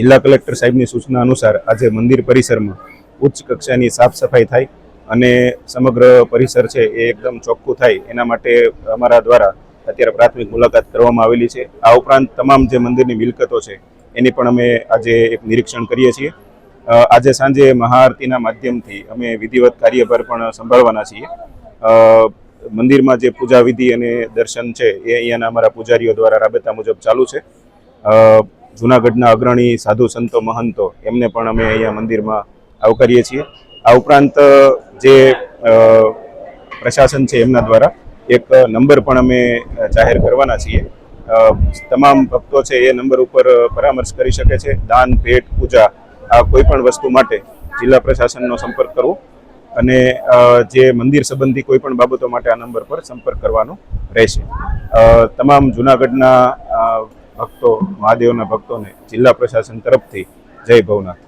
જિલ્લા કલેક્ટર સાહેબની સૂચના અનુસાર આજે મંદિર પરિસરમાં ઉચ્ચ કક્ષાની સાફ સફાઈ થાય અને સમગ્ર પરિસર છે એ એકદમ ચોખ્ખું થાય. એના માટે અમારા દ્વારા અત્યારે પ્રાથમિક મુલાકાત કરવામાં આવેલી છે. આ ઉપરાંત તમામ જે મંદિરની મિલકતો છે, એની પણ અમે આજે એક નિરીક્ષણ કરીએ છીએ. આજે સાંજે મહાઆરતીના માધ્યમથી અમે વિધિવત કાર્યભાર પણ સંભાળવાના છીએ. મંદિરમાં જે પૂજા વિધિ અને દર્શન છે, એ અહીંયાના અમારા પૂજારીઓ દ્વારા રાબેતા મુજબ ચાલુ છે. જૂનાગઢના અગ્રણી સાધુ સંતો મહંતો, એમને પણ અમે અહીંયા મંદિરમાં આવકારીએ છીએ. આ ઉપરાંત જે પ્રશાસન છે એમના દ્વારા એક નંબર પણ અમે જાહેર કરવાના છીએ. તમામ ભક્તો છે એ નંબર ઉપર પરામર્શ કરી શકે છે. દાન, ભેટ, પૂજા, આ કોઈ પણ વસ્તુ માટે જિલ્લા પ્રશાસનનો સંપર્ક કરવો અને જે મંદિર સંબંધી કોઈ પણ બાબતો માટે આ નંબર પર સંપર્ક કરવાનો રહેશે. તમામ જૂનાગઢના ભક્તો મહાદેવના ભક્તોને જિલ્લા પ્રશાસન તરફથી જય ભવનાથ.